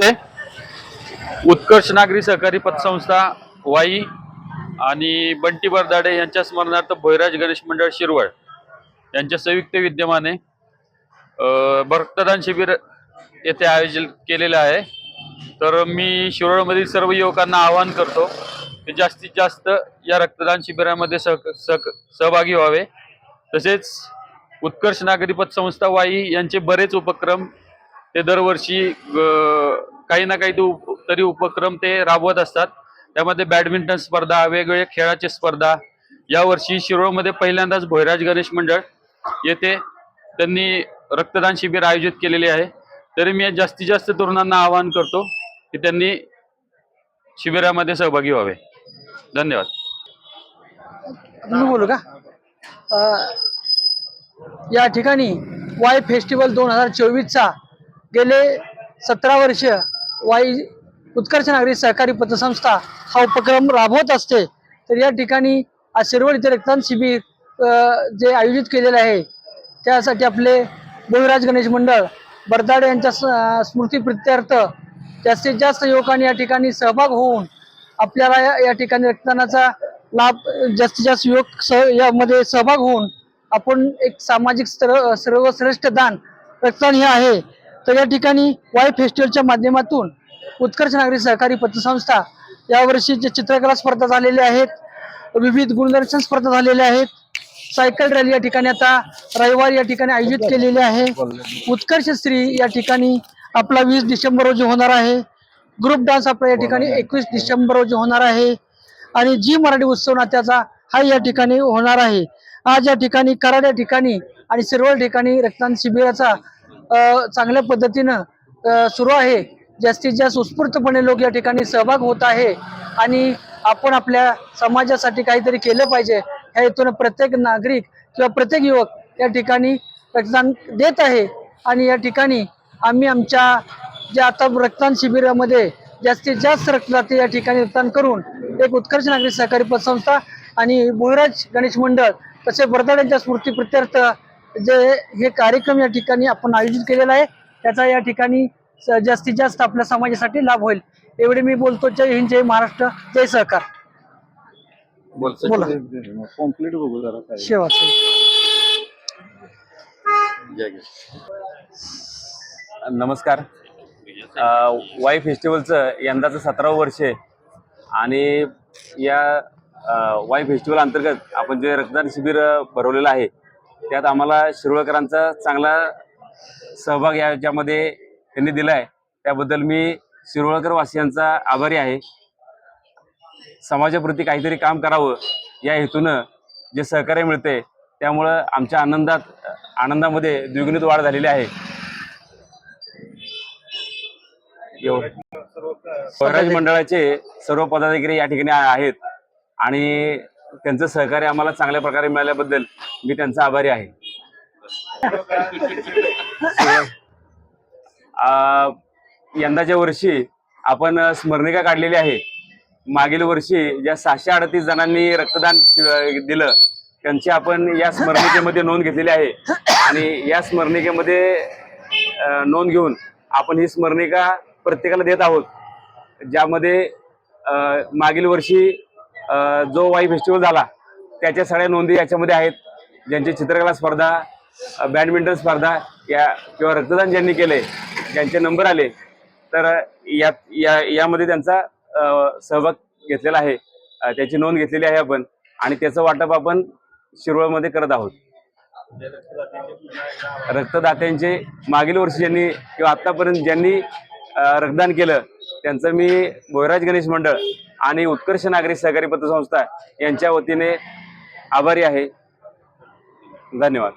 ते उत्कर्ष नागरी सहकारी पतसंस्था वाई आणि बंटी बरदाडे यांच्या स्मरणार्थ भैराज गणेश मंडळ शिरवळ यांच्या संयुक्त विद्यमाने रक्तदान शिबिर येथे आयोजित केलेलं आहे. तर मी शिरोळमधील सर्व युवकांना आवाहन करतो की जास्तीत जास्त या रक्तदान शिबिरामध्ये सह सह सहभागी व्हावे. तसेच उत्कर्ष नागरी पतसंस्था वाई यांचे बरेच उपक्रम ते दरवर्षी काही ना काही ते उप- तरी उपक्रम ते राबवत असतात. त्यामध्ये बॅडमिंटन स्पर्धा वेगवेगळ्या खेळाची स्पर्धा. यावर्षी शिरोळमध्ये पहिल्यांदाच भोयराज गणेश मंडळ येथे त्यांनी रक्तदान शिबिर आयोजित केलेले आहे. तरी मी जास्तीत जास्त तरुणांना आवाहन करतो की त्यांनी शिबिरामध्ये सहभागी व्हावे. धन्यवाद. मी बोलू का? या ठिकाणी वाय फेस्टिवल दोन हजार चोवीसचा गेले सतरा वर्ष वाई उत्कर्ष नागरी सहकारी पतसंस्था हा उपक्रम राबवत असते तर या ठिकाणी आज शिरवळ इथे रक्तदान शिबिर जे आयोजित केलेलं आहे त्यासाठी आपले देवराज गणेश मंडळ बरदाडे यांच्या स्मृती स्मृतीप्रित्यर्थ जास्तीत जास्त युवकांनी या ठिकाणी सहभाग होऊन आपल्याला या- या ठिकाणी रक्तदानाचा लाभ जास्तीत जास्त युवक सह यामध्ये सहभाग होऊन आपण एक सामाजिक स्तर सर्वश्रेष्ठ दान रक्तदान हे आहे. तर या ठिकाणी वाय फेस्टिवलच्या माध्यमातून उत्कर्ष नागरी सहकारी पतसंस्था यावर्षी जे चित्रकला स्पर्धा झालेल्या आहेत विविध गुणदर्शन स्पर्धा झालेल्या आहेत सायकल रॅली या ठिकाणी आता रविवारी या ठिकाणी आयोजित केलेली आहे. उत्कर्ष स्त्री या ठिकाणी आपला वीस डिसेंबर रोजी होणार आहे. ग्रुप डान्स आपला या ठिकाणी एकवीस डिसेंबर रोजी होणार आहे. आणि जी मराठी उत्सव नात्याचा हा या ठिकाणी होणार आहे. आज या ठिकाणी कराड या ठिकाणी आणि सिरवळ ठिकाणी रक्तदान शिबिराचा चांगल्या पद्धतीनं सुरू आहे. जास्तीत जास्त उत्स्फूर्तपणे लोक या ठिकाणी सहभाग होत आहे आणि आपण आपल्या समाजासाठी काहीतरी केलं पाहिजे ह्या हेतून प्रत्येक नागरिक किंवा प्रत्येक युवक या ठिकाणी रक्तदान देत आहे. आणि या ठिकाणी आम्ही आमच्या जे आता रक्तदान शिबिरामध्ये जास्तीत जास्त रक्तदाते या ठिकाणी रक्तदान करून एक उत्कर्ष नागरिक सहकारी पतसंस्था आणि बोहराज गणेश मंडळ तसे बरदाड्यांच्या स्मृतीप्रित्यर्थ जे हे कार्यक्रम या ठिकाणी आपण आयोजित केलेला आहे त्याचा या ठिकाणी स- जास्तीत जास्त आपल्या समाजासाठी लाभ होईल. एवढे मी बोलतो. जय हिंद जय महाराष्ट्र जय सहकार. बोला कॉम्प्लीट बघू जरा काय शेवा नमस्कार. वाई फेस्टिवलचं यंदाचं सतरावं वर्ष आहे. आणि या वाई फेस्टिवल अंतर्गत आपण जे रक्तदान शिबिर भरवलेलं आहे त्यात आम्हाला शिरोळकरांचा चांगला सहभाग याच्यामध्ये त्यांनी दिला आहे त्याबद्दल मी शिरोळकर वासियांचा आभारी आहे. समाजाप्रती काहीतरी काम करावं या हेतूनं जे सहकार्य मिळते त्यामुळं आमच्या आनंदात आनंदामध्ये द्विगुणित वाढ झालेली आहे. स्वराज मंडळाचे सर्व पदाधिकारी या ठिकाणी आहेत आणि त्यांचं सहकार्य आम्हाला चांगल्या प्रकारे मिळाल्याबद्दल मी त्यांचा आभारी आहे. यंदाच्या वर्षी आपण स्मरणिका काढलेली आहे. मागील वर्षी ज्या सहाशे अडतीस जणांनी रक्तदान दिलं त्यांची आपण या स्मरणिकेमध्ये नोंद घेतलेली आहे. आणि या स्मरणिकेमध्ये नोंद घेऊन आपण ही स्मरणिका प्रत्येकाला देत आहोत. ज्यामध्ये मागील वर्षी जो वाई फेस्टिवल झाला त्याच्या सगळ्या नोंदी याच्यामध्ये आहेत. ज्यांची चित्रकला स्पर्धा बॅडमिंटन स्पर्धा या किंवा रक्तदान ज्यांनी केले ज्यांचे नंबर आले तर या या यामध्ये त्यांचा सहभाग घेतलेला आहे. त्याची नोंद घेतलेली आहे आपण आणि त्याचं वाटप आपण शिरोळमध्ये करत आहोत. रक्तदात्यांचे मागील वर्षी ज्यांनी किंवा आत्तापर्यंत ज्यांनी रक्तदान केलं त्यांचं मी भोयराज गणेश मंडळ आणि उत्कर्ष नागरिक सहकारी पतसंस्था यांच्या वतीने आभारी आहे. धन्यवाद.